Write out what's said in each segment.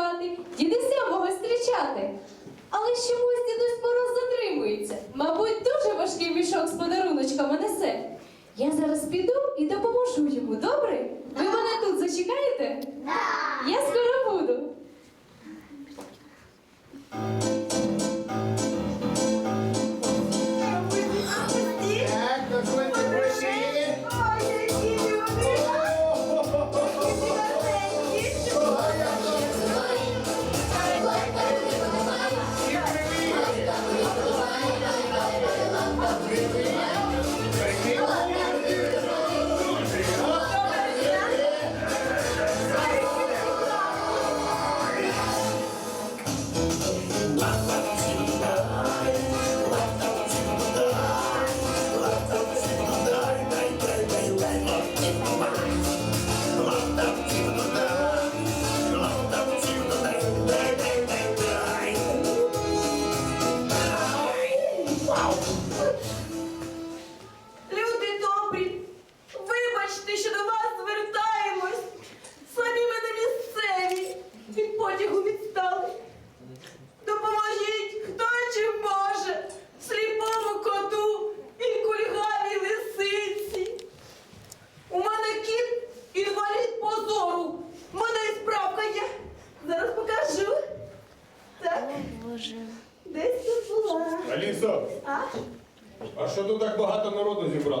співати, дідуся мого зустрічати. Але чомусь дідусь Мороз затримується. Мабуть, дуже важкий мішок з подаруночками несе. Я зараз піду і допоможу йому, добре? Ви мене тут зачекаєте? Я скоро буду.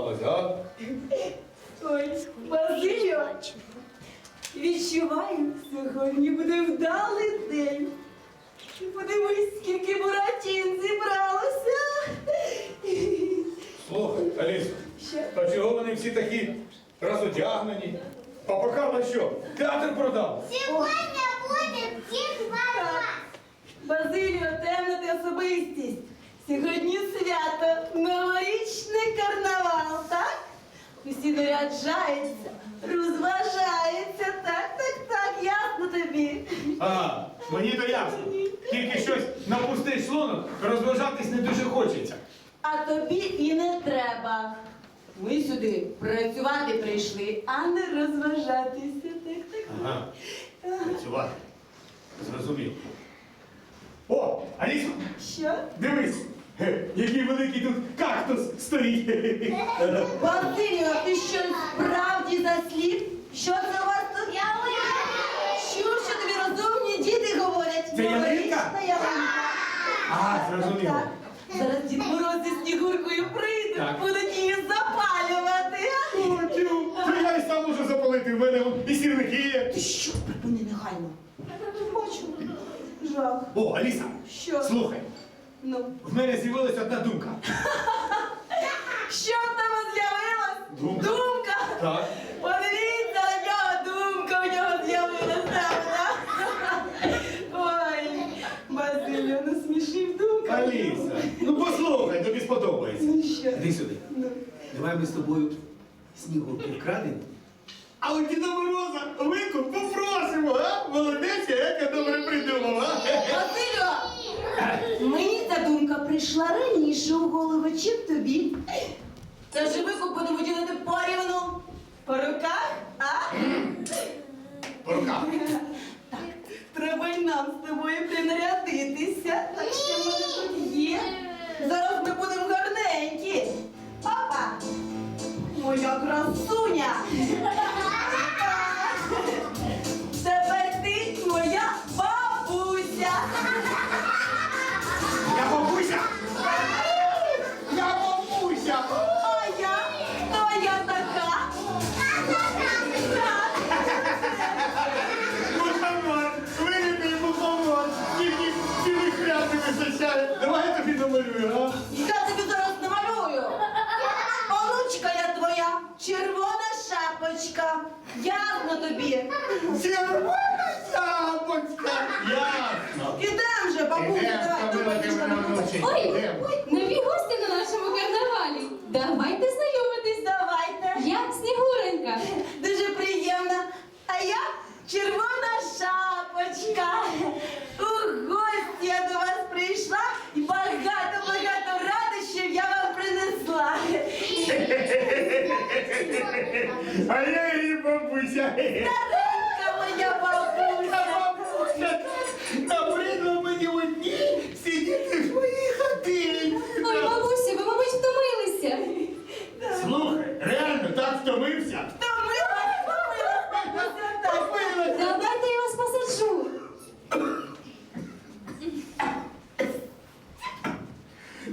Зібралось, а? Ой, Базиліо, відчуваю, сьогодні буде вдалий день. Подивись, скільки буратін зібралося. Слухай, Алісо, Що? а чого вони всі такі розодягнені? Попакала що? Театр продав. Сегодня будет Дед Мороз. Базиліо, темна ти особистість. Сьогодні свято, новорічний карнавал, так? Усі наряджаються, розважаються, так, так, так, ясно тобі. Ага, мені то ясно. Тільки щось на пустий шлунок розважатись не дуже хочеться. А тобі і не треба. Ми сюди працювати прийшли, а не розважатися. Так, так. Ага, працювати. Зрозумів. О, Алісо, Що? дивись, Який великий тут кактус стоїть. Базиліо, ти що справді засліп? Що це у вас тут? Я Чув, що тобі розумні діти говорять. Це ялинка? Новорічна ялинка. А, зрозуміло. Так. Зараз Дід Мороз зі Снігуркою прийде, Так. будуть її запалювати. О, тю, то я і сам можу запалити, в мене і сірники є. Ти що, припини негайно? Бачу. Жах. О, Аліса, Що? слухай, Ну. в мене з'явилася одна думка. Що в тебе з'явилась? Думка. Думка? Так. Подивіться нього, думка у нього з'явилася. Ой, Базиліо, насмішив думка. Аліса, ну послухай, тобі сподобається. Ну що? Іди сюди. Ну. Давай ми з тобою снігурку вкрадемо. А у Діда Мороза викуп попросимо, а? Молодець, як я добре придумав, а? Василю, мені ця думка прийшла раніше у голову, чим тобі. Та ж викуп будемо ділити порівну. По руках, а? По руках. Так, треба й нам з тобою принарядитися. Так що в мене тут є. Зараз ми будемо гарненькі. Папа! Моя красуня! Червона шапочка! Ясно! Ідем же, бабуся, Ідем, давай, Камила, ми вночі. Ой, нові гості на нашому карнавалі. Давайте знайомитись. Давайте. Я Снігуренька. Дуже приємно. А я червона шапочка. У гості я до вас прийшла і багато-багато радощів я вам принесла. А я її бабуся. Старенька моя бабуся. Бабуся, набридло мені в одній сидіти в своїй хатині. Ой, бабусі, ви, мабуть, втомилися. Слухай, реально так втомився. Втомилася. Та я вас посаджу.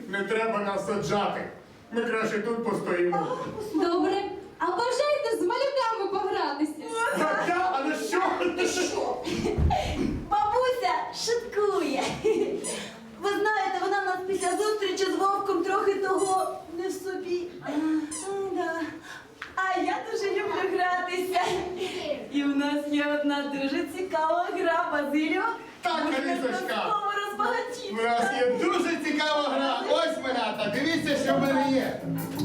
Не треба нас саджати. Ми краще тут постоїмо. Добре. А бажаєте з малюками погратися? Та, а на що? Бабуся шуткує. Ви знаєте, вона в нас після зустрічі з вовком трохи того не в собі. А, да. А я дуже люблю гратися. І в нас є одна дуже цікава Базилю. Так, Алісочка. У нас є дуже цікава гра. Ось малята, дивіться, що в мене є.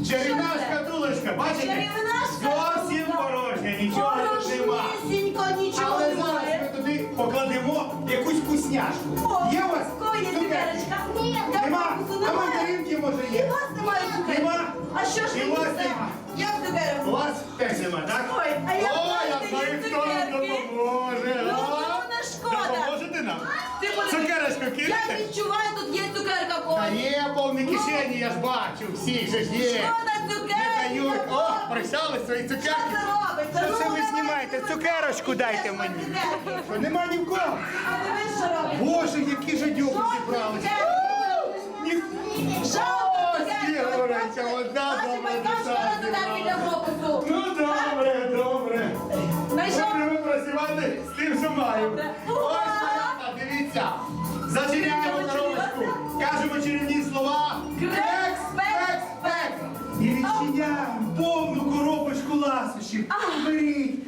Чарівна шкатулочка, бачите? Чарівна шкатулка. Зовсім порожня, нічого тут нема. Порожнісінько, нічого Але зараз немає. ми туди покладемо якусь вкусняшку. О, Є у вас? в кого є Цукерки? цукерочка? Я Нема? А немає. мандаринки може І є? вас немає цукерки? Нема? А що ж І у вас їсте? нема? Як цукерок? У вас теж нема, так? Ой, а я О, я знаю, є хто нам цукерки. допоможе. Кишені, я ж бачу, всіх же ж є. Шкода Не цукерки. дають. О, присяли прощали свої Що цукерки. це робиться? Що Ну, це ви знімаєте? Цукерочку дайте мені. Що, нема ні в кого? А ви що робите? Боже, які жадюки Що зібралися. Ні- Жалко Ось. Ігоренька, одна добра батьки душа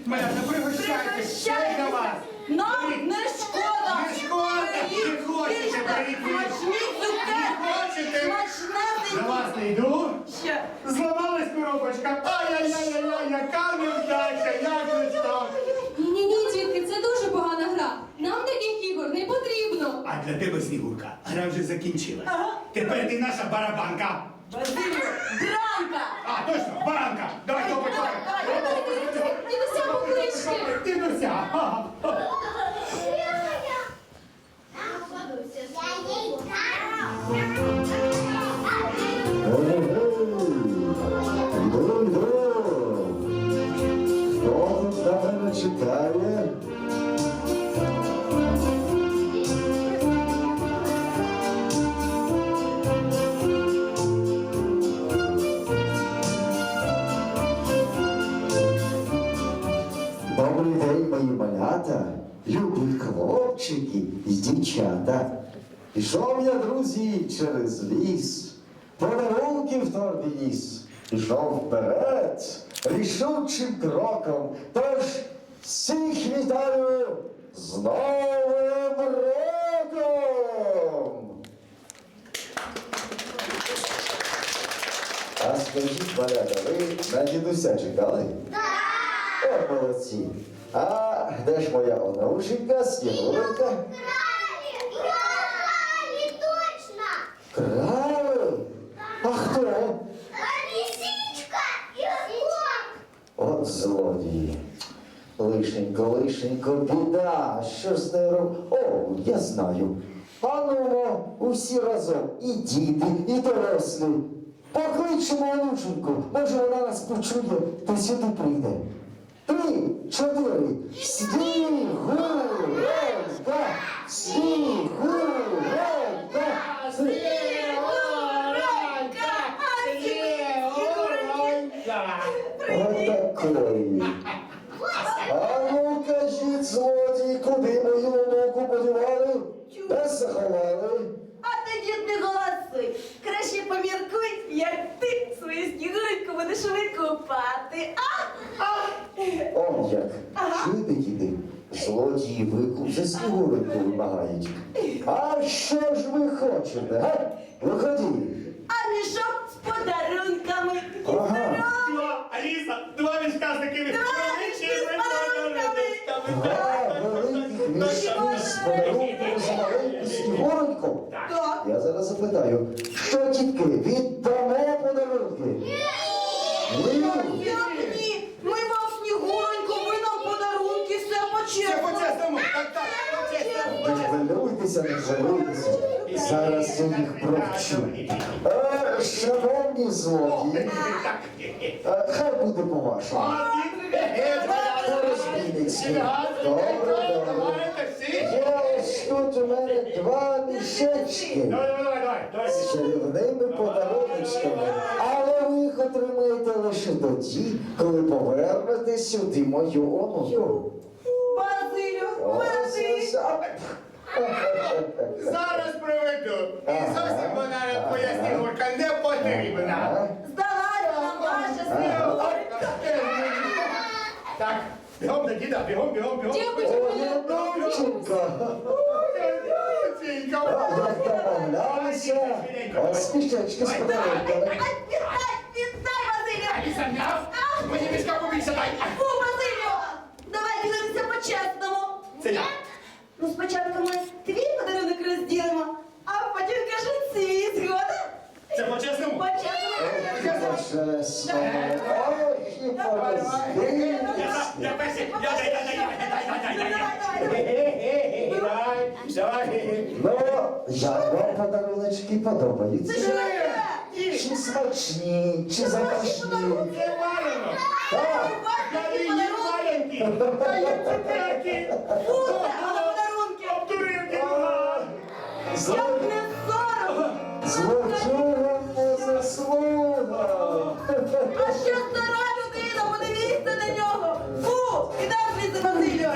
Малята, пригощайтесь. Для вас. Нам не шкода. Не шкода. Не хочете, беріть, беріть. Смачні цукерки. Не хочете? До вас не йду. Ще. Зламалась коробочка. Ай-яй-яй-яй, яка невдача, як ж так? Ні-ні-ні, дітки, це дуже погана гра. Нам таких ігор не потрібно. А для тебе, Снігурка, гра вже закінчилась. Ага. Тепер ти наша барабанка. Базилю, дранка. А, точно, баранка. Давай, через ліс, подарунки в торбі ніс. Пішов вперед, рішучим кроком. Тож всіх вітаю з Новим роком! А скажіть, малята, ви на дідуся чекали? О, молодці. А де ж моя онученька, Снігуренька? точно! Крали? А хто? Лисичка и волк! От злодії. Лишенько, лишенько, біда. Що з нею роб... О, я знаю. Ану, усі разом, і діти, і дорослі. Покличемо онученьку, може вона нас почує та сюди прийде. Три, чотири, снігуренька, снігуренька, що ж ви хочете, га? Виходіть. А мішок з подарунками. Ага. Два, Аліса, два мішка з такими Два мішки з Га, великий мішки з подарунком з маленьким снігуреньком. Я зараз запитаю, що тітки від Не жалуйтеся. Зараз я їх провчу. Е, Шановні злодії, е, хай буде по-вашому. Розбійницький. Добре, добре. Є ось тут у мене два мішечки з чарівними подаруночками. Але ви їх отримаєте лише тоді, коли повернете сюди мою онуку. Базилю, Базилю. Зараз проведу. І зовсім вона твоя снігурка не потрібна. Здалася нам ваша снігурка. Так, бігом до діда, бігом, бігом, бігом. Подарунками. Ай, Віддай, віддай, Базилю. Мені мішка побільше дай. Фу, Базилю. Давай ділитися по-чесному. Це я. Ну, спочатку ми твій подарунок розділимо, а потім кажуть свій, згода? Це по-чесному. По-чесному. Почесно. Ой, і Я я перший. Я дай, дай, дай, дай, дай, дай, дай, Давай, дай. давай, давай. Давай, давай. Ну, як вам подаруночки подобаються? Це таке? Чи смачні, чи запашні? Це валено. Так, Я її маленький. Та я цукерки. Пусте, але подарунки. Обдурив діда. Зло- не сором. злочинам не заслуга. А що стара людина, подивіться на нього. Фу, іде звідси, Базилю.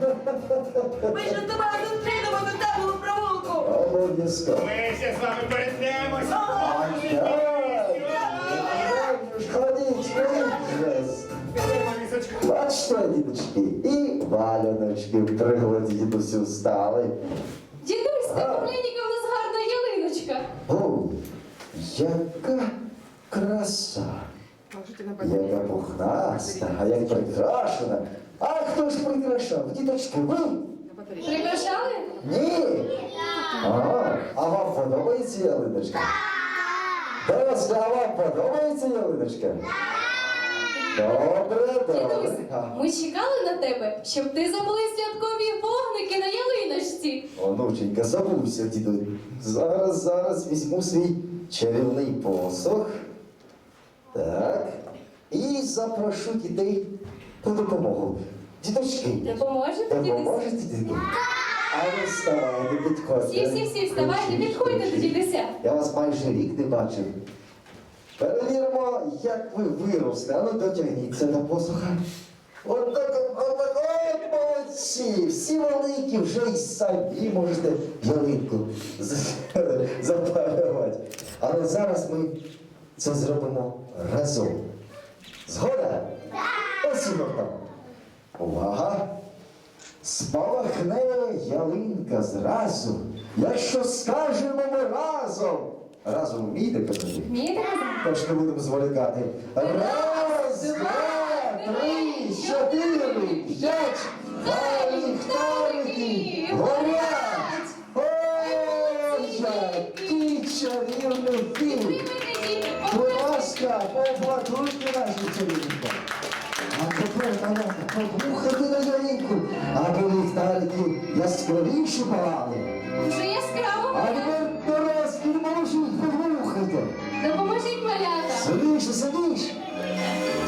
Це Марисочка. Ми ще тобою зустрінемо на теплому провулку. Обов'язково. Ми ще з вами перетнемось. Ходіть, ходіть Бачите, діточки, і валяночки в пригоді дідусю стали. Дідусь, А. та Куплєніка в нас гарна ялиночка. О, яка краса! Яка пухнаста, а як прикрашена. А хто ж прикрашав? Діточки, ви? Прикрашали? Ні. Ага. А вам подобається ялиночка? Дорослі, а вам подобається ялиночка? Добре, добре. Дідусь, ми чекали на тебе, щоб ти забули святкові вогники на ялиночці. Онученька, забувся, діду. Зараз, зараз візьму свій чарівний посох. Так. І запрошу дітей по допомогу. Діточки, Допоможете, дідусь? допоможете дітки? А ви вставайте, підходьте. Всі, всі, всі, вставайте, підходьте до дідуся. Я вас майже рік не бачив. Перевіримо, як ви виросли. А ну дотягніться до посуха. От так, от, от так, от молодці! Всі великі, вже й самі можете ялинку запалювати. Але зараз ми це зробимо разом. Згода? Ось і там. Увага! Спалахне ялинка зразу, якщо скажемо ми разом. Разом вмієте казати? Вмієте казати? Тож не будемо зволікати. Раз, два, три, чотири, п'ять. Два ліхтарики горять. Ой, який чарівний фільм. Будь ласка, поаплодуйте наші чарівника. А тепер, малята, послухайте на ялинку, аби ліхтарики яскравіші палали. Вже яскраво. А тепер малята. Сидиш, сидиш.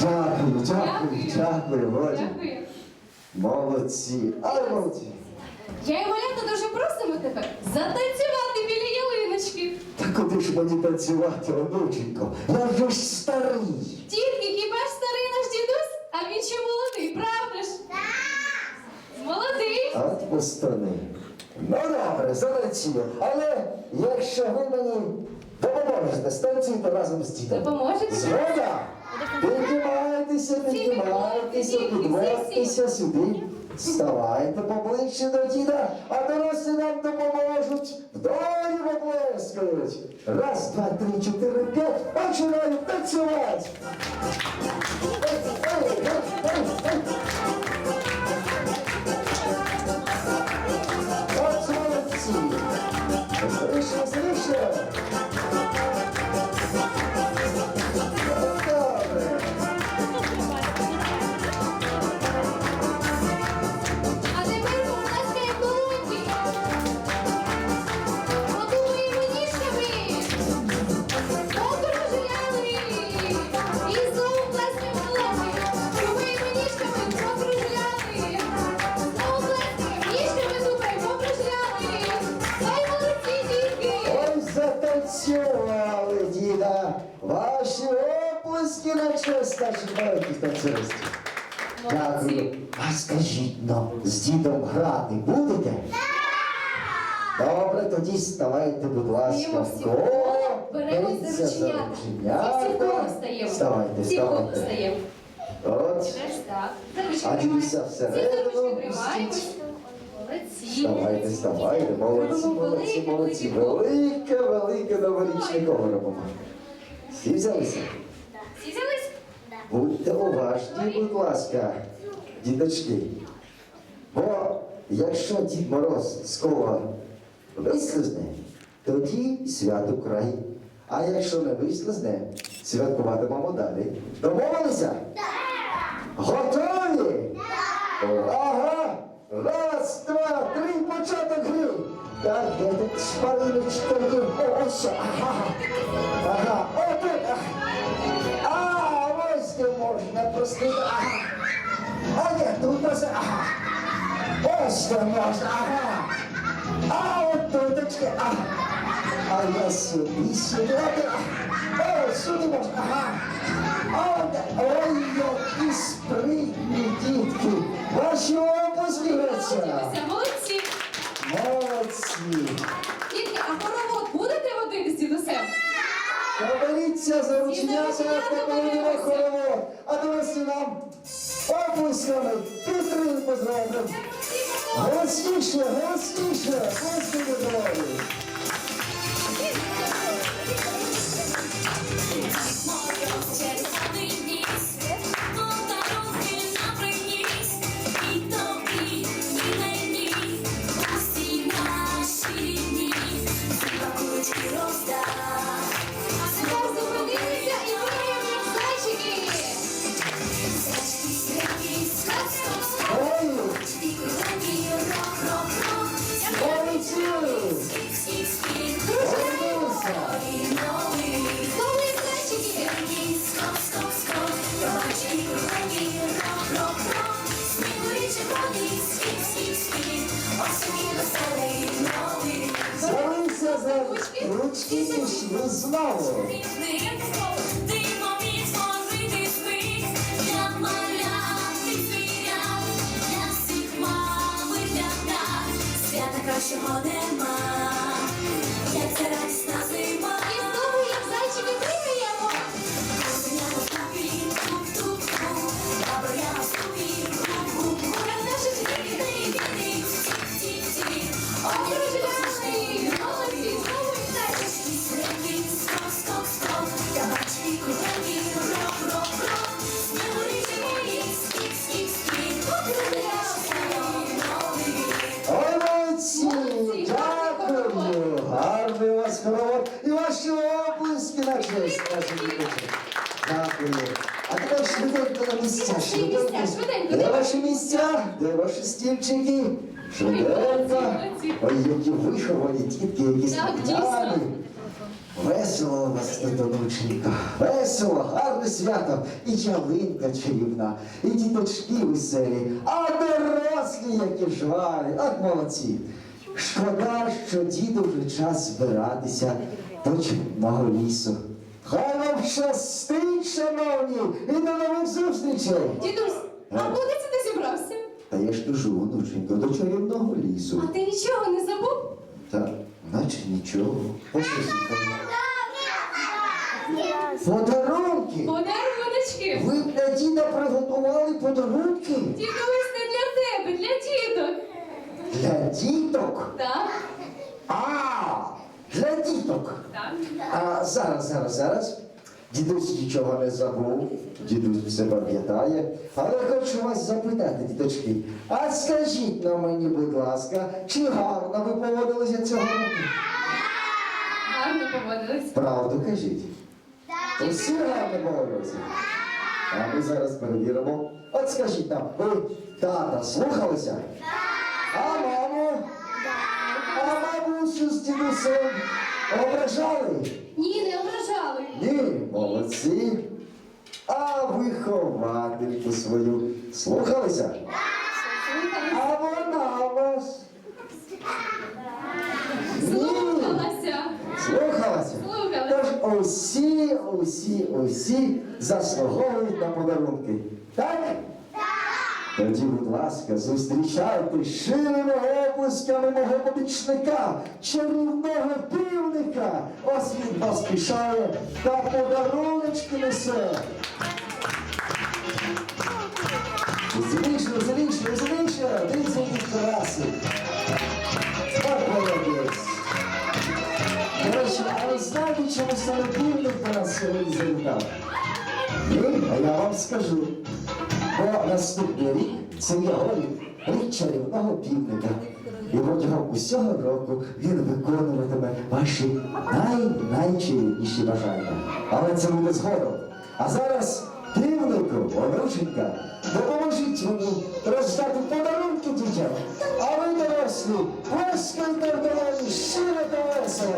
Дякую, дякую, дякую, Володя. Дякую. Молодці, але молодці. Я і малята дуже просимо тебе затанцювати біля ялиночки. Та куди ж мені танцювати, онученько? Я вже ж старий. Дітки, хіба ж старий наш дідусь? А він ще молодий, правда ж? Молодий. А от пустини. Ну добре, затанцюю. Але якщо ви мені Допоможете. Станцюйте разом з дітьми. Допоможете? Згода! Піднімайтеся, піднімайтеся, підвертеся сюди. Вставайте поближче до діда, а дорослі нам допоможуть. Вдолі поплескають. Раз, два, три, чотири, п'ять. Починаємо танцювати. От молодці. Слышно. Тоді ставайте, будь ласка, в коло. коло, беремось за рученята. Всі в коло стаємо. Вставайте, Всі в коло вставайте. стаємо. От. Так. За ручки А за всередину. Молодці. Вставайте, вставайте, молодці, молодці, велике, молодці. велике Велике, новорічне коло робимо. Всі взялися? Всі взялись? Будьте уважні, будь ласка, діточки. Бо якщо Дід Мороз з кола вислизне, тоді свято край. А якщо не вислизне, святкуватимемо далі. Домовилися? Готові? Ага! Раз, два, три, початок гри! Так, де тут шпариночка є? Ось, ага! Ага, отут! А, ось де можна простити. Ага. А ні, тут ось, ага. Ось де можна, ага. А туточки, ага. А я от, ага. О, сюди можна, ага. От, ой, які спритні дітки. Ваші. Дідуся, молодці. Молодці. Дітки, а хоровод будете водити з дідусем? Поберіться за рученята, поберімо хоровод. А давайте нам опусками підтримку зробимо. Голосніше, голосніше, Господи здоров'я. Дійсно. Весело у вас тут, онученько. Весело, гарне свято. І ялинка чарівна, і діточки веселі, а дорослі, які жваві. От молодці. Шкода, що діду вже час збиратися до чудного лісу. Хай вам щастить, шановні, і до нових зустрічей. Дідусь, а Е. куди це ти зібрався? Та я ж кажу, онученько, до чарівного лісу. А ти нічого не забув? Та наче нічого. Послухайте. Подарунки! Подаруночки. Ви для діда приготували подарунки? Дідусь, не для тебе, для діток. Для діток? Так, А, для діток. так. А зараз, зараз, зараз. Дідусь нічого не забув, дідусь все пам'ятає. Але хочу вас запитати, діточки, а скажіть на мені, будь ласка, чи гарно ви поводилися цього року? Гарно поводились. Правду кажіть. Усі гарно поводилися. А ми зараз перевіримо. От скажіть нам, ви тата слухалися? А маму? А бабусю з дідусем ображали? Ні, не ображали. Ні, молодці. А виховательку свою слухалися? А вона вас? Слухалася. слухалася. Слухалася. Тож усі, усі, усі заслуговують на подарунки. Так? Тоді, будь ласка, зустрічайте ширими оплесками мого помічника, чарівного півника. Ось він поспішає та подаруночки несе. Зліше, зліше, зліше, дивіться, які краси. До а ви знаєте, чому саме півник до нас сьогодні завітав? Ні, а я вам скажу. Бо наступний рік це його рік, півника. І протягом усього року він виконуватиме ваші най-найчарівніші бажання. Але це буде згодом. А зараз півнику, онученька, допоможіть мені роздати подарунки дітям. А ви, дорослі, плескайте в долоні щиро та весело.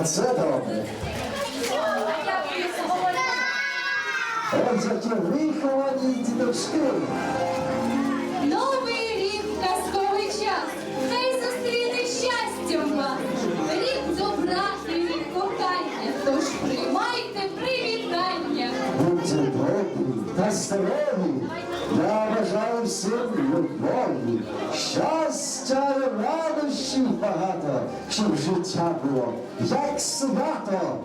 Оце добре. Отже, ті виховані діточки. Новий рік казковий час. Хай зустріне щастям вас. Рік добра і рік кохання. Тож приймайте привітання. Будьте добрі та здорові. Я бажаю всім любові, щастя і чим багато, чим життя було, як свято,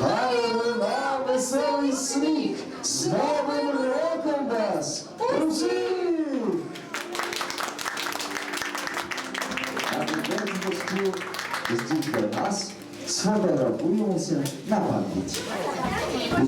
хай луна веселий сміх, з новим роком вас усіх! А тепер гостю з дітьми нас сфотографуємося на пам'ять.